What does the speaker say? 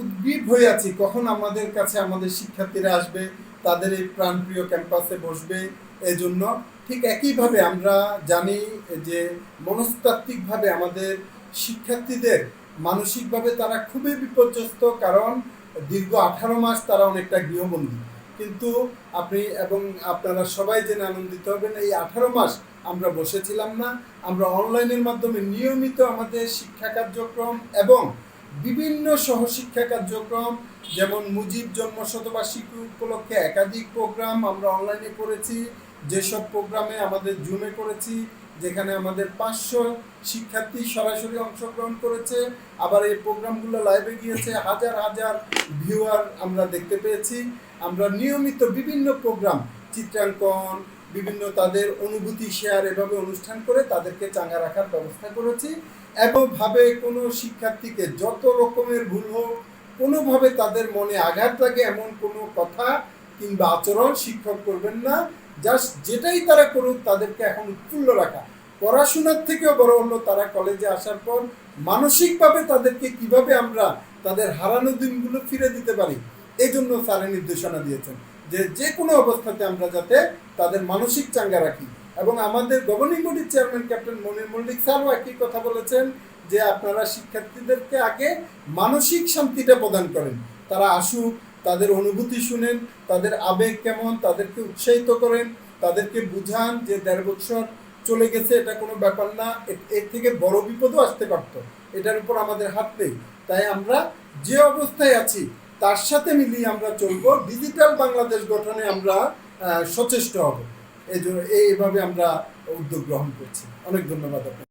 উদ্গ্রীব হয়ে আছি, কখন আমাদের কাছে আমাদের শিক্ষার্থীরা আসবে, তাদের এই প্রাণপ্রিয় ক্যাম্পাসে বসবে, এজন্য ঠিক একইভাবে আমরা জানি যে মনস্তাত্ত্বিকভাবে আমাদের শিক্ষার্থীদের মানসিকভাবে তারা খুবই বিপর্যস্ত, কারণ দীর্ঘ আঠারো মাস তারা অনেকটা গৃহবন্দী। কিন্তু আপনি এবং আপনারা সবাই জেনে আনন্দিত হবেন, এই আঠারো মাস আমরা বসেছিলাম না, আমরা অনলাইনের মাধ্যমে নিয়মিত আমাদের শিক্ষা কার্যক্রম এবং বিভিন্ন সহশিক্ষা কার্যক্রম, যেমন মুজিব জন্ম শতবার্ষিকী উপলক্ষে একাধিক প্রোগ্রাম আমরা অনলাইনে করেছি। যেসব প্রোগ্রামে আমাদের জুমে করেছি, যেখানে আমাদের পাঁচশো শিক্ষার্থী সরাসরি অংশগ্রহণ করেছে। আবার এই প্রোগ্রামগুলো লাইভে গিয়েছে, হাজার হাজার ভিউয়ার আমরা দেখতে পেয়েছি। আমরা নিয়মিত বিভিন্ন প্রোগ্রাম, চিত্রাঙ্কন বিভিন্ন তাদের অনুভূতি শেয়ার এভাবে অনুষ্ঠান করে তাদেরকে চাঙ্গা রাখার ব্যবস্থা করেছি এবং ভাবে কোনো শিক্ষার্থীকে যত রকমের ভুল হোক, কোনোভাবে তাদের মনে আঘাত লাগে এমন কোনো কথা কিংবা আচরণ শিক্ষক করবেন না। জাস্ট যেটাই তারা করুক, তাদেরকে এখন উৎফুল্ল রাখা। পড়াশোনার থেকেও বড় হলো তারা কলেজে আসার পর মানসিকভাবে তাদেরকে কীভাবে আমরা তাদের হারানো দিনগুলো ফিরে দিতে পারি এই জন্য স্যারের নির্দেশনা দিয়েছেন। যে যে কোনো অবস্থাতে আমরা যাতে তাদের মানসিক চাঙ্গা রাখি। এবং আমাদের গভর্নিং বডির চেয়ারম্যান ক্যাপ্টেন মনির মল্লিক স্যারও একই কথা বলেছেন যে আপনারা শিক্ষার্থীদেরকে আগে মানসিক শান্তিটা প্রদান করেন। তারা আসুক, তাদের অনুভূতি শুনেন, তাদের আবেগ কেমন, তাদেরকে উৎসাহিত করেন, তাদেরকে বুঝান যে দেড় বছর চলে গেছে, এটা কোনো ব্যাপার না এর থেকে বড় বিপদও আসতে পারত। এটার উপর আমাদের হাত নেই। তাই আমরা যে অবস্থায় আছি তার সাথে মিলিয়ে আমরা চলব। ডিজিটাল বাংলাদেশ গঠনে আমরা সচেষ্ট হব। এই এইভাবে আমরা উদ্যোগ গ্রহণ করছি। অনেক ধন্যবাদ আপনাকে।